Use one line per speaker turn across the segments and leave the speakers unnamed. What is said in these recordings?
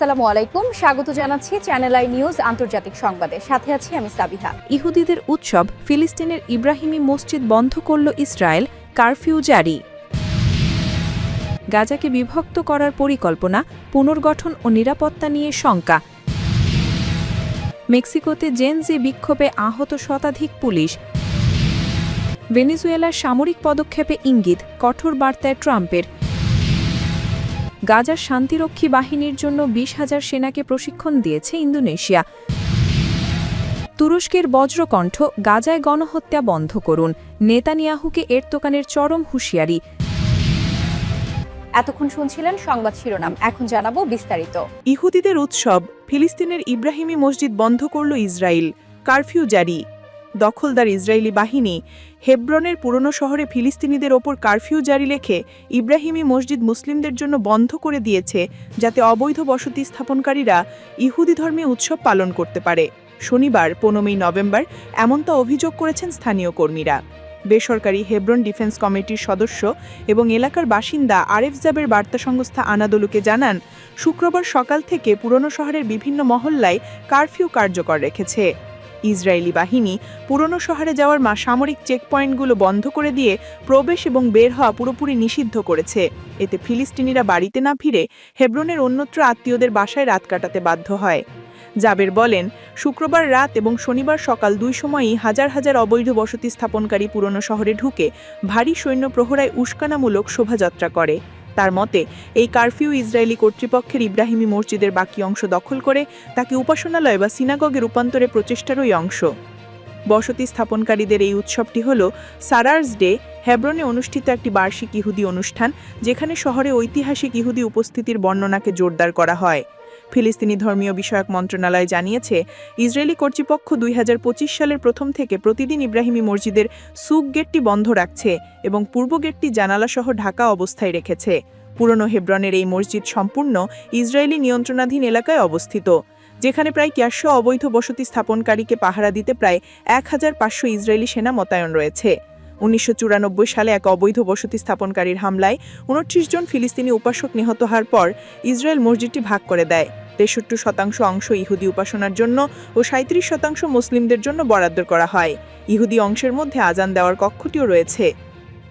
আসসালামু আলাইকুম। স্বাগত জানাচ্ছি চ্যানেল আই নিউজ আন্তর্জাতিক সংবাদে। সাথে আছি আমি সাবিহা।
ইহুদিদের উৎসব ফিলিস্তিনের ইব্রাহিমী মসজিদ বন্ধ করল ইসরায়েল, কারফিউ জারি। গাজাকে বিভক্ত করার পরিকল্পনা, পুনর্গঠন ও নিরাপত্তা নিয়ে শঙ্কা। মেক্সিকোতে জেনজি বিক্ষোভে আহত শতাধিক পুলিশ। ভেনেজুয়েলার সামরিক পদক্ষেপে ইঙ্গিত, কঠোর বার্তায় ট্রাম্পের। গাজার শান্তিরক্ষী বাহিনীর জন্য বিশ হাজার সেনাকে প্রশিক্ষণ দিয়েছে ইন্দোনেশিয়া। তুরস্কের বজ্রকণ্ঠ গাজায় গণহত্যা বন্ধ করুন। নেতানিয়াহুকে এর এরতোকানের চরম হুঁশিয়ারি।
এতক্ষণ শুনছিলেন সংবাদ শিরোনাম। এখন জানাব বিস্তারিত।
ইহুদিদের উৎসব ফিলিস্তিনের ইব্রাহিমী মসজিদ বন্ধ করল ইসরায়েল কারফিউ জারি। দখলদার ইসরায়েলি বাহিনী হেব্রনের পুরনো শহরে ফিলিস্তিনিদের ওপর কারফিউ জারি লেখে ইব্রাহিমী মসজিদ মুসলিমদের জন্য বন্ধ করে দিয়েছে যাতে অবৈধ বসতি স্থাপনকারীরা ইহুদি ধর্মে উৎসব পালন করতে পারে। শনিবার, পনেরোই নভেম্বর এমনটা অভিযোগ করেছেন স্থানীয় কর্মীরা। বেসরকারি হেব্রন ডিফেন্স কমিটির সদস্য এবং এলাকার বাসিন্দা আরেফ জাবের বার্তা সংস্থা আনাদলুকে জানান, শুক্রবার সকাল থেকে পুরনো শহরের বিভিন্ন মহল্লায় কারফিউ কার্যকর রেখেছে। ইসরায়েলি বাহিনী পুরনো শহরে যাওয়ার মা সামরিক চেকপয়েন্টগুলো বন্ধ করে দিয়ে প্রবেশ এবং বের হওয়া পুরোপুরি নিষিদ্ধ করেছে। এতে ফিলিস্তিনিরা বাড়িতে না ফিরে হেব্রনের অন্যত্র আত্মীয়দের বাসায় রাত কাটাতে বাধ্য হয়। জাবের বলেন, শুক্রবার রাত এবং শনিবার সকাল দুই সময়ই হাজার হাজার অবৈধ বসতি স্থাপনকারী পুরনো শহরে ঢুকে ভারী সৈন্য প্রহরায় উস্কানামূলক শোভাযাত্রা করে। তার মতে, এই কারফিউ ইসরায়েলি কর্তৃপক্ষের ইব্রাহিমি মসজিদের বাকি অংশ দখল করে তাকে উপাসনালয় বা সিনাগগে রূপান্তরে প্রচেষ্টারই অংশ। বসতি স্থাপনকারীদের এই উৎসবটি হল সারার্স ডে হ্যাব্রনে অনুষ্ঠিত একটি বার্ষিক ইহুদি অনুষ্ঠান, যেখানে শহরে ঐতিহাসিক ইহুদি উপস্থিতির বর্ণনাকে জোরদার করা হয়। ফিলিস্তিনি ধর্মীয় বিষয়ক মন্ত্রণালয় জানিয়েছে, ইসরায়েলি কর্তৃপক্ষ দুই হাজার পঁচিশ সালের প্রথম থেকে প্রতিদিন ইব্রাহিমী মসজিদের সুক গেটটি বন্ধ রাখছে এবং পূর্ব গেটটি জানালাসহ ঢাকা অবস্থায় রেখেছে। পুরনো হেব্রনের এই মসজিদ সম্পূর্ণ ইসরায়েলি নিয়ন্ত্রণাধীন এলাকায় অবস্থিত, যেখানে প্রায় চারশো অবৈধ বসতি স্থাপনকারীকে পাহারা দিতে প্রায় এক হাজার পাঁচশো ইসরায়েলি সেনা মোতায়েন রয়েছে। উনিশশো চুরানব্বই সালে এক অবৈধ বসতি স্থাপনকারীর হামলায় উনত্রিশ জন ফিলিস্তিনি উপাসক নিহত হওয়ার পর ইসরায়েল মসজিদটি ভাগ করে দেয়। তেষট্টি শতাংশ অংশ ইহুদি উপাসনার জন্য ও সাঁত্রিশ শতাংশ মুসলিমদের জন্য বরাদ্দ করা হয়। ইহুদি অংশের মধ্যে আজান দেওয়ার কক্ষটিও রয়েছে।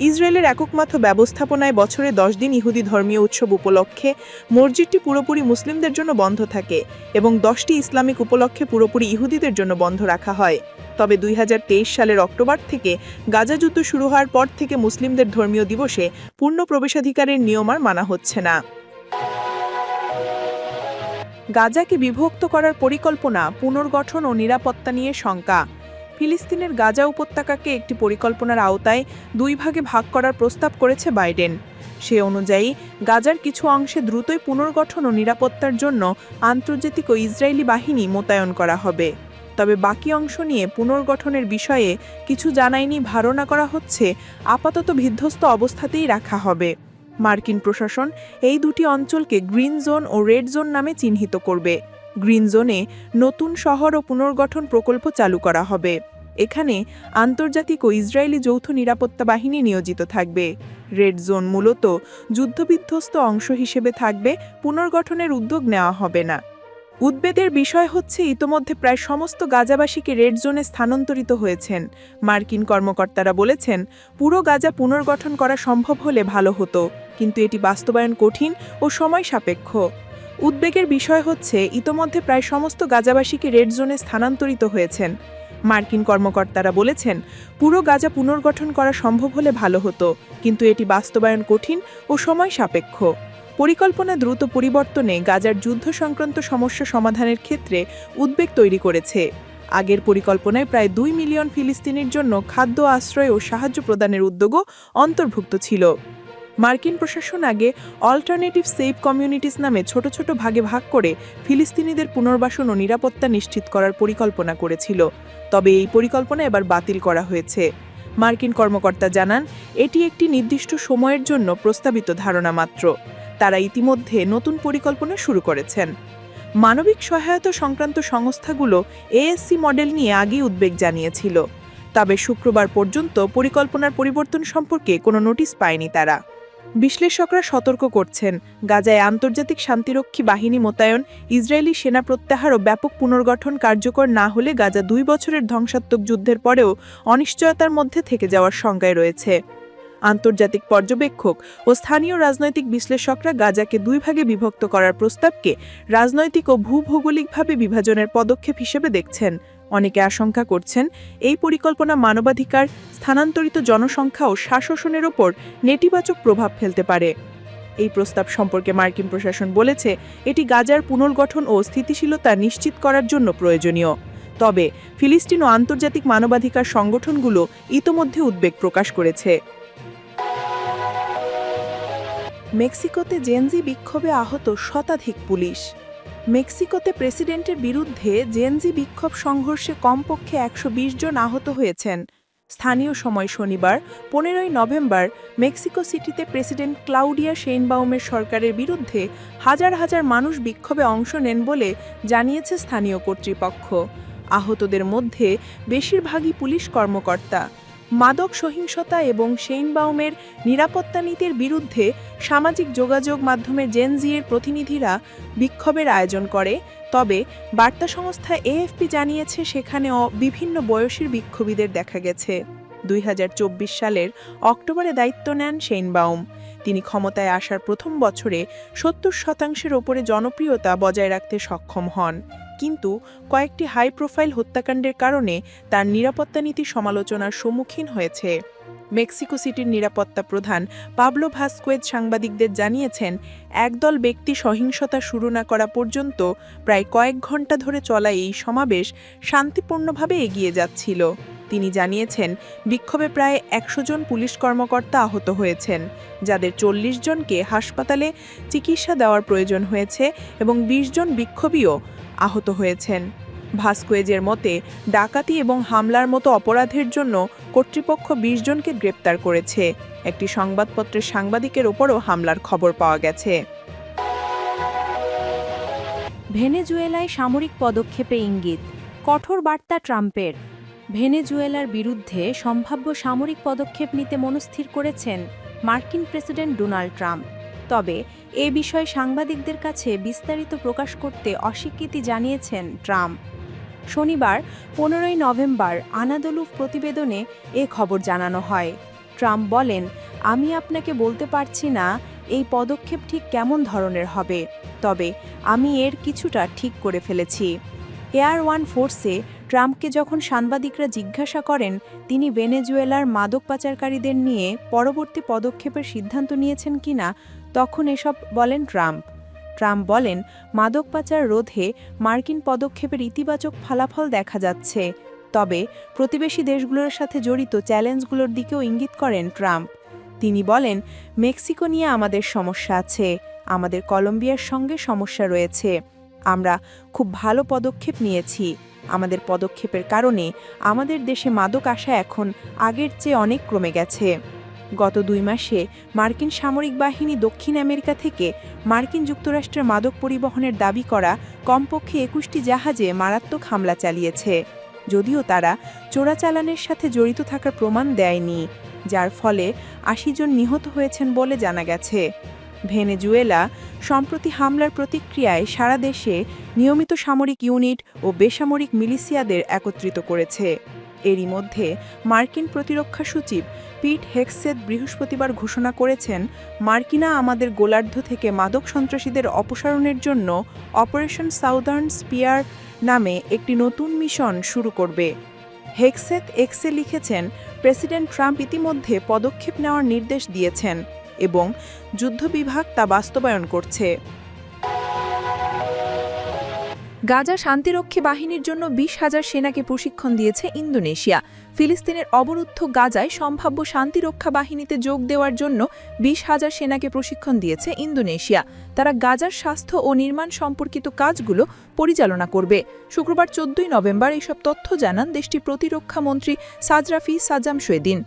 ইসরায়েলের এককমাত্র ব্যবস্থাপনায় বছরে দশ দিন ইহুদি ধর্মীয় উৎসব উপলক্ষে মসজিদটি পুরোপুরি মুসলিমদের জন্য বন্ধ থাকে এবং দশটি ইসলামিক উপলক্ষে পুরোপুরি ইহুদিদের জন্য বন্ধ রাখা হয়। তবে দুই হাজার তেইশ সালের অক্টোবর থেকে গাজা যুদ্ধ শুরু হওয়ার পর থেকে মুসলিমদের ধর্মীয় দিবসে পূর্ণ প্রবেশাধিকারের নিয়ম আর মানা হচ্ছে না। গাজাকে বিভক্ত করার পরিকল্পনা পুনর্গঠন ও নিরাপত্তা নিয়ে শঙ্কা। ফিলিস্তিনের গাজা উপত্যকাকে একটি পরিকল্পনার আওতায় দুই ভাগে ভাগ করার প্রস্তাব করেছে বাইডেন। সে অনুযায়ী, গাজার কিছু অংশে দ্রুতই পুনর্গঠন ও নিরাপত্তার জন্য আন্তর্জাতিক ও ইসরায়েলি বাহিনী মোতায়েন করা হবে। তবে বাকি অংশ নিয়ে পুনর্গঠনের বিষয়ে কিছু জানায়নি ধারণা করা হচ্ছে, আপাতত বিধ্বস্ত অবস্থাতেই রাখা হবে। মার্কিন প্রশাসন এই দুটি অঞ্চলকে গ্রিন জোন ও রেড জোন নামে চিহ্নিত করবে। গ্রিন জোনে নতুন শহর ও পুনর্গঠন প্রকল্প চালু করা হবে। এখানে আন্তর্জাতিক ও ইসরায়েলি যৌথ নিরাপত্তা বাহিনী নিয়োজিত থাকবে। রেড জোন মূলত যুদ্ধবিধ্বস্ত অংশ হিসেবে থাকবে, পুনর্গঠনের উদ্যোগ নেওয়া হবে না। উদ্বেদের বিষয় হচ্ছে ইতোমধ্যে প্রায় সমস্ত গাজাবাসীকে রেড জোনে স্থানান্তরিত হয়েছেন। মার্কিন কর্মকর্তারা বলেছেন, পুরো গাজা পুনর্গঠন করা সম্ভব হলে ভালো হতো, কিন্তু এটি বাস্তবায়ন কঠিন ও সময় সাপেক্ষ। উদ্বেগের বিষয় হচ্ছে, ইতোমধ্যে প্রায় সমস্ত গাজাবাসীকে রেড জোনে স্থানান্তরিত হয়েছেন। মার্কিন কর্মকর্তারা বলেছেন, পুরো গাজা পুনর্গঠন করা সম্ভব হলে ভালো হতো, কিন্তু এটি বাস্তবায়ন কঠিন ও সময় সাপেক্ষ। পরিকল্পনা দ্রুত পরিবর্তনে গাজার যুদ্ধ সংক্রান্ত সমস্যা সমাধানের ক্ষেত্রে উদ্বেগ তৈরি করেছে। আগের পরিকল্পনায় প্রায় দুই মিলিয়ন ফিলিস্তিনির জন্য খাদ্য আশ্রয় ও সাহায্য প্রদানের উদ্যোগও অন্তর্ভুক্ত ছিল। মার্কিন প্রশাসন আগে অল্টারনেটিভ সেফ কমিউনিটিস নামে ছোট ছোট ভাগে ভাগ করে ফিলিস্তিনিদের পুনর্বাসন ও নিরাপত্তা নিশ্চিত করার পরিকল্পনা করেছিল। তবে এই পরিকল্পনা এবার বাতিল করা হয়েছে। মার্কিন কর্মকর্তা জানান, এটি একটি নির্দিষ্ট সময়ের জন্য প্রস্তাবিত ধারণা মাত্র। তারা ইতিমধ্যে নতুন পরিকল্পনা শুরু করেছেন। মানবিক সহায়তা সংক্রান্ত সংস্থাগুলো এএসসি মডেল নিয়ে আগেই উদ্বেগ জানিয়েছিল। তবে শুক্রবার পর্যন্ত পরিকল্পনার পরিবর্তন সম্পর্কে কোনো নোটিশ পায়নি তারা। বিশ্লেষকরা সতর্ক করছেন, গাজায় আন্তর্জাতিক শান্তিরক্ষী বাহিনী মোতায়েন, ইসরায়েলি সেনা প্রত্যাহার ও ব্যাপক পুনর্গঠন কার্যকর না হলে গাজা দুই বছরের ধ্বংসাত্মক যুদ্ধের পরেও অনিশ্চয়তার মধ্যে থেকে যাওয়ার সংজ্ঞায় রয়েছে। আন্তর্জাতিক পর্যবেক্ষক ও স্থানীয় রাজনৈতিক বিশ্লেষকরা গাজাকে দুই ভাগে বিভক্ত করার প্রস্তাবকে রাজনৈতিক ও ভূভৌগোলিকভাবে বিভাজনের পদক্ষেপ হিসেবে দেখছেন। অনেকে আশঙ্কা করছেন এই পরিকল্পনা মানবাধিকার, স্থানান্তরিত জনসংখ্যা ও শাসনের ওপর নেতিবাচক প্রভাব ফেলতে পারে। এই প্রস্তাব সম্পর্কে মার্কিন প্রশাসন বলেছে, এটি গাজার পুনর্গঠন ও স্থিতিশীলতা নিশ্চিত করার জন্য প্রয়োজনীয়। তবে ফিলিস্তিন ও আন্তর্জাতিক মানবাধিকার সংগঠনগুলো ইতোমধ্যে উদ্বেগ প্রকাশ করেছে। মেক্সিকোতে জেনজি বিক্ষোভে আহত শতাধিক পুলিশ। মেক্সিকোতে প্রেসিডেন্টের বিরুদ্ধে জেনজি বিক্ষোভ সংঘর্ষে কমপক্ষে একশো বিশ জন আহত হয়েছেন। স্থানীয় সময় শনিবার, পনেরোই নভেম্বর, মেক্সিকো সিটিতে প্রেসিডেন্ট ক্লাউডিয়া শেইনবাউমের সরকারের বিরুদ্ধে হাজার হাজার মানুষ বিক্ষোভে অংশ নেন বলে জানিয়েছে স্থানীয় কর্তৃপক্ষ। আহতদের মধ্যে বেশিরভাগই পুলিশ কর্মকর্তা। মাদক সহিংসতা এবং শেইনবাউমের নিরাপত্তা নীতির বিরুদ্ধে সামাজিক যোগাযোগ মাধ্যমে জেনজিয়ের প্রতিনিধিরা বিক্ষোভের আয়োজন করে। তবে বার্তা সংস্থা এএফপি জানিয়েছে, সেখানেও বিভিন্ন বয়সীর বিক্ষোভীদের দেখা গেছে। দুই হাজার চব্বিশ সালের অক্টোবরে দায়িত্ব নেন শেইনবাউম। তিনি ক্ষমতায় আসার প্রথম বছরে সত্তর শতাংশের ওপরে জনপ্রিয়তা বজায় রাখতে সক্ষম হন। কিন্তু কয়েকটি হাই প্রোফাইল হত্যাকাণ্ডের কারণে তার নিরাপত্তা নীতি সমালোচনার সম্মুখীন হয়েছে। মেক্সিকো সিটির নিরাপত্তা প্রধান পাবলো ভাস্কোয়েজ সাংবাদিকদের জানিয়েছেন, একদল ব্যক্তি সহিংসতা শুরু না করা পর্যন্ত প্রায় কয়েক ঘণ্টা ধরে চলা এই সমাবেশ শান্তিপূর্ণভাবে এগিয়ে যাচ্ছিল। তিনি জানিয়েছেন, বিক্ষোভে প্রায় একশো জন পুলিশ কর্মকর্তা আহত হয়েছেন, যাদের চল্লিশ জনকে হাসপাতালে চিকিৎসা দেওয়ার প্রয়োজন হয়েছে এবং ২০ জন বিক্ষোভীও আহত হয়েছেন। ভাস্কোয়েজের মতে, ডাকাতি এবং হামলার মতো অপরাধের জন্য কর্তৃপক্ষ ২০ জনকে গ্রেপ্তার করেছে। একটি সংবাদপত্রের সাংবাদিকের ওপরও হামলার খবর পাওয়া গেছে।
ভেনেজুয়েলায় সামরিক পদক্ষেপে ইঙ্গিত, কঠোর বার্তা ট্রাম্পের। ভেনেজুয়েলার বিরুদ্ধে সম্ভাব্য সামরিক পদক্ষেপ নিতে মনস্থির করেছেন মার্কিন প্রেসিডেন্ট ডোনাল্ড ট্রাম্প। তবে এ বিষয়ে সাংবাদিকদের কাছে বিস্তারিত প্রকাশ করতে অস্বীকৃতি জানিয়েছেন ট্রাম্প। শনিবার, পনেরোই নভেম্বর আনাদলু প্রতিবেদনে এ খবর জানানো হয়। ট্রাম্প বলেন, আমি আপনাকে বলতে পারছি না এই পদক্ষেপ ঠিক কেমন ধরনের হবে, তবে আমি এর কিছুটা ঠিক করে ফেলেছি। এয়ার ওয়ান ফোর্সে ট্রাম্পকে যখন সাংবাদিকরা জিজ্ঞাসা করেন, তিনি ভেনেজুয়েলার মাদক পাচারকারীদের নিয়ে পরবর্তী পদক্ষেপের সিদ্ধান্ত নিয়েছেন কিনা তখন এসব বলেন ট্রাম্প। ট্রাম্প বলেন, মাদক পাচার রোধে মার্কিন পদক্ষেপের ইতিবাচক ফলাফল দেখা যাচ্ছে। তবে প্রতিবেশী দেশগুলোর সাথে জড়িত চ্যালেঞ্জগুলোর দিকেও ইঙ্গিত করেন ট্রাম্প। তিনি বলেন, মেক্সিকো নিয়ে আমাদের সমস্যা আছে, আমাদের কলম্বিয়ার সঙ্গে সমস্যা রয়েছে। আমরা খুব ভালো পদক্ষেপ নিয়েছি। আমাদের পদক্ষেপের কারণে আমাদের দেশে মাদক আসা এখন আগের চেয়ে অনেক কমে গেছে। গত দুই মাসে মার্কিন সামরিক বাহিনী দক্ষিণ আমেরিকা থেকে মার্কিন যুক্তরাষ্ট্রের মাদক পরিবহনের দাবি করা কমপক্ষে একুশটি জাহাজে মারাত্মক হামলা চালিয়েছে। যদিও তারা চোরাচালানের সাথে জড়িত থাকার প্রমাণ দেয়নি, যার ফলে আশি জন নিহত হয়েছেন বলে জানা গেছে। ভেনেজুয়েলা সম্প্রতি হামলার প্রতিক্রিয়ায় সারা দেশে নিয়মিত সামরিক ইউনিট ও বেসামরিক মিলিশিয়াদের একত্রিত করেছে। এরই মধ্যে মার্কিন প্রতিরক্ষা সচিব পিট হেক্সেদ বৃহস্পতিবার ঘোষণা করেছেন, মার্কিনা আমাদের গোলার্ধ থেকে মাদক সন্ত্রাসীদের অপসারণের জন্য অপারেশন সাউদার্ন স্পিয়ার নামে একটি নতুন মিশন শুরু করবে। হেক্সেত এক্সে লিখেছেন, প্রেসিডেন্ট ট্রাম্প ইতিমধ্যে পদক্ষেপ নেওয়ার নির্দেশ দিয়েছেন। এবং যুদ্ধ বিভাগ তা বাস্তবায়ন করছে। গাজা শান্তিরক্ষী বাহিনীর জন্য বিশ হাজার সেনাকে প্রশিক্ষণ দিয়েছে ইন্দোনেশিয়া। ফিলিস্তিনের অবরুদ্ধ গাজায় সম্ভাব্য শান্তিরক্ষা বাহিনীতে যোগ দেওয়ার জন্য বিশ হাজার সেনাকে প্রশিক্ষণ দিয়েছে ইন্দোনেশিয়া। তারা গাজার স্বাস্থ্য ও নির্মাণ সম্পর্কিত কাজগুলো পরিচালনা করবে। শুক্রবার চোদ্দই নভেম্বর এইসব তথ্য জানান দেশটির প্রতিরক্ষা মন্ত্রী সাজরাফি সাজাম শোয়েদিন।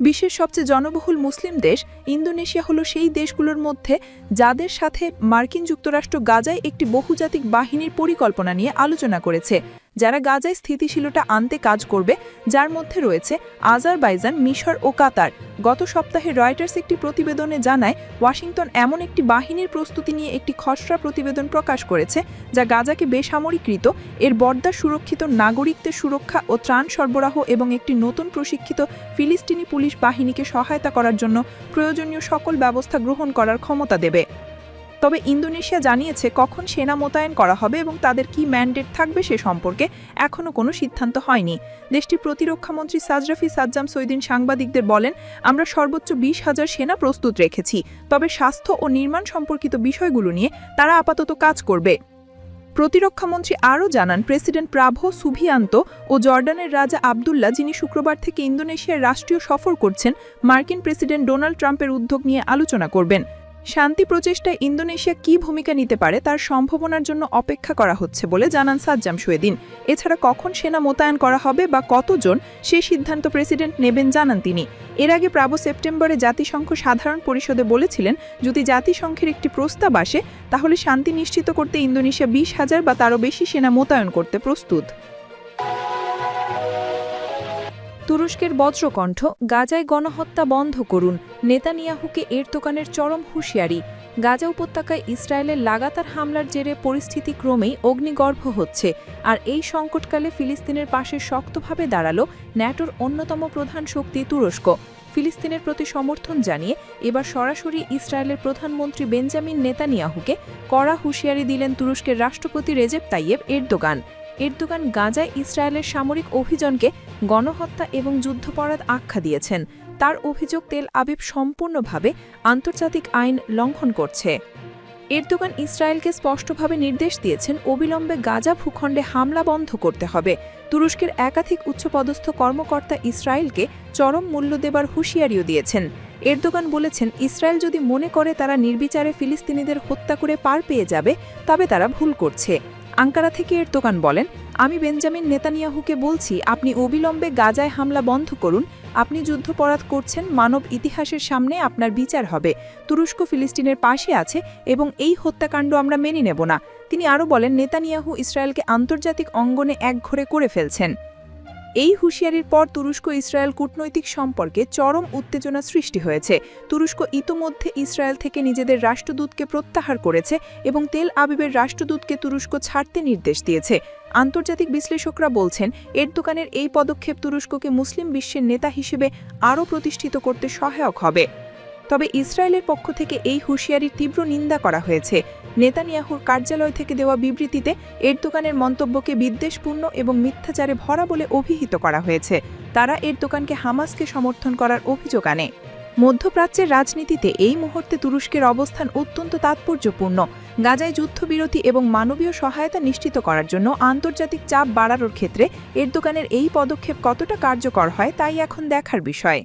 বিশ্বের সবচেয়ে জনবহুল মুসলিম দেশ ইন্দোনেশিয়া হলো সেই দেশগুলোর মধ্যে যাদের সাথে মার্কিন যুক্তরাষ্ট্র গাজায় একটি বহুজাতিক বাহিনীর পরিকল্পনা নিয়ে আলোচনা করেছে।
যারা গাজায় স্থিতিশীলতা আনতে কাজ করবে, যার মধ্যে রয়েছে আজারবাইজান, মিশর ও কাতার। গত সপ্তাহে রয়টার্স একটি প্রতিবেদনে জানায়, ওয়াশিংটন এমন একটি বাহিনীর প্রস্তুতি নিয়ে একটি খসড়া প্রতিবেদন প্রকাশ করেছে, যা গাজাকে বেসামরিকৃত, এর বর্দা সুরক্ষিত নাগরিকদের সুরক্ষা ও ত্রাণ সরবরাহ এবং একটি নতুন প্রশিক্ষিত ফিলিস্তিনি পুলিশ বাহিনীকে সহায়তা করার জন্য প্রয়োজনীয় সকল ব্যবস্থা গ্রহণ করার ক্ষমতা দেবে। তবে ইন্দোনেশিয়া জানিয়েছে কখন সেনা মোতায়েন করা হবে এবং তাদের কি ম্যান্ডেট থাকবে সে সম্পর্কে এখনও কোনো সিদ্ধান্ত হয়নি। দেশটির প্রতিরক্ষামন্ত্রী সাজরাফি সাজ্জাম সৈদিন সাংবাদিকদের বলেন, আমরা সর্বোচ্চ বিশ হাজার সেনা প্রস্তুত রেখেছি, তবে স্বাস্থ্য ও নির্মাণ সম্পর্কিত বিষয়গুলো নিয়ে তারা আপাতত কাজ করবে। প্রতিরক্ষামন্ত্রী আরও জানান, প্রেসিডেন্ট প্রাভো সুভিয়ান্ত ও জর্ডানের রাজা আবদুল্লাহ, যিনি শুক্রবার থেকে ইন্দোনেশিয়ার রাষ্ট্রীয় সফর করছেন, মার্কিন প্রেসিডেন্ট ডোনাল্ড ট্রাম্পের উদ্যোগ নিয়ে আলোচনা করবেন। শান্তি প্রচেষ্টায় ইন্দোনেশিয়া কী ভূমিকা নিতে পারে তার সম্ভাবনার জন্য অপেক্ষা করা হচ্ছে বলে জানান সাজ্জাম শোয়েদিন এছাড়া কখন সেনা মোতায়েন করা হবে বা কতজন সে সিদ্ধান্ত প্রেসিডেন্ট নেবেন জানান তিনি। এর আগে প্রাব সেপ্টেম্বরে জাতিসংঘ সাধারণ পরিষদে বলেছিলেন, যদি জাতিসংঘের একটি প্রস্তাব আসে, তাহলে শান্তি নিশ্চিত করতে ইন্দোনেশিয়া বিশ হাজার বা তারও বেশি সেনা মোতায়েন করতে প্রস্তুত।
তুরস্কের বজ্রকণ্ঠ গাজায় গণহত্যা বন্ধ করুন। নেতানিয়াহুকে এরদোকানের চরম হুঁশিয়ারি। গাজা উপত্যকায় ইসরায়েলের লাগাতার হামলার জেরে পরিস্থিতি ক্রমেই অগ্নিগর্ভ হচ্ছে। আর এই সংকটকালে ফিলিস্তিনের পাশে শক্তভাবে দাঁড়াল ন্যাটোর অন্যতম প্রধান শক্তি তুরস্ক। ফিলিস্তিনের প্রতি সমর্থন জানিয়ে এবার সরাসরি ইসরায়েলের প্রধানমন্ত্রী বেঞ্জামিন নেতানিয়াহুকে কড়া হুঁশিয়ারি দিলেন তুরস্কের রাষ্ট্রপতি রেজেপ তাইয়েব এরদোগান। এরদোগান গাজায় ইসরায়েলের সামরিক অভিযানকে গণহত্যা এবং যুদ্ধপরাধ আখ্যা দিয়েছেন। তার অভিযোগ তেল আবিব সম্পূর্ণভাবে আন্তর্জাতিক আইন লঙ্ঘন করছে। এরদোগান ইসরায়েলকে স্পষ্টভাবে নির্দেশ দিয়েছেন, অবিলম্বে গাজা ভূখণ্ডে হামলা বন্ধ করতে হবে। তুরস্কের একাধিক উচ্চপদস্থ কর্মকর্তা ইসরায়েলকে চরম মূল্য দেবার হুঁশিয়ারিও দিয়েছেন। এরদোগান বলেছেন, ইসরায়েল যদি মনে করে তারা নির্বিচারে ফিলিস্তিনিদের হত্যা করে পার পেয়ে যাবে, তবে তারা ভুল করছে। আঙ্কারা থেকে এরদোগান বলেন আমি বেঞ্জামিন নেতানিয়াহুকে বলছি, আপনি অবিলম্বে গাজায় হামলা বন্ধ করুন, আপনি যুদ্ধপরাধ করছেন, মানব ইতিহাসের সামনে আপনার বিচার হবে। তুরস্ক ফিলিস্তিনের পাশে আছে এবং এই হত্যাকাণ্ড আমরা মেনে নেব না। তিনি আরও বলেন, নেতানিয়াহু ইসরায়েলকে আন্তর্জাতিক অঙ্গনে একঘরে করে ফেলছেন। এই হুঁশিয়ারির পর তুরস্ক ইসরায়েল কূটনৈতিক সম্পর্কে চরম উত্তেজনা সৃষ্টি হয়েছে। তুরস্ক ইতোমধ্যে ইসরায়েল থেকে নিজেদের রাষ্ট্রদূতকে প্রত্যাহার করেছে এবং তেল আবিবের রাষ্ট্রদূতকে তুরস্ক ছাড়তে নির্দেশ দিয়েছে। আন্তর্জাতিক বিশ্লেষকরা বলছেন এর দোকানের এই পদক্ষেপ তুরস্ককে মুসলিম বিশ্বের নেতা হিসেবে আরও প্রতিষ্ঠিত করতে সহায়ক হবে। তবে ইসরায়েলের পক্ষ থেকে এই হুঁশিয়ারির তীব্র নিন্দা করা হয়েছে। নেতানিয়াহুর কার্যালয় থেকে দেওয়া বিবৃতিতে এরদোকানের মন্তব্যকে বিদ্বেষপূর্ণ এবং মিথ্যাচারে ভরা বলে অভিহিত করা হয়েছে। তারা এরদোকানকে হামাসকে সমর্থন করার অভিযোগ আনে। মধ্যপ্রাচ্যের রাজনীতিতে এই মুহূর্তে তুরস্কের অবস্থান অত্যন্ত তাৎপর্যপূর্ণ। গাজায় যুদ্ধবিরতি এবং মানবীয় সহায়তা নিশ্চিত করার জন্য আন্তর্জাতিক চাপ বাড়ানোর ক্ষেত্রে এরদোকানের এই পদক্ষেপ কতটা কার্যকর হয় তাই এখন দেখার বিষয়।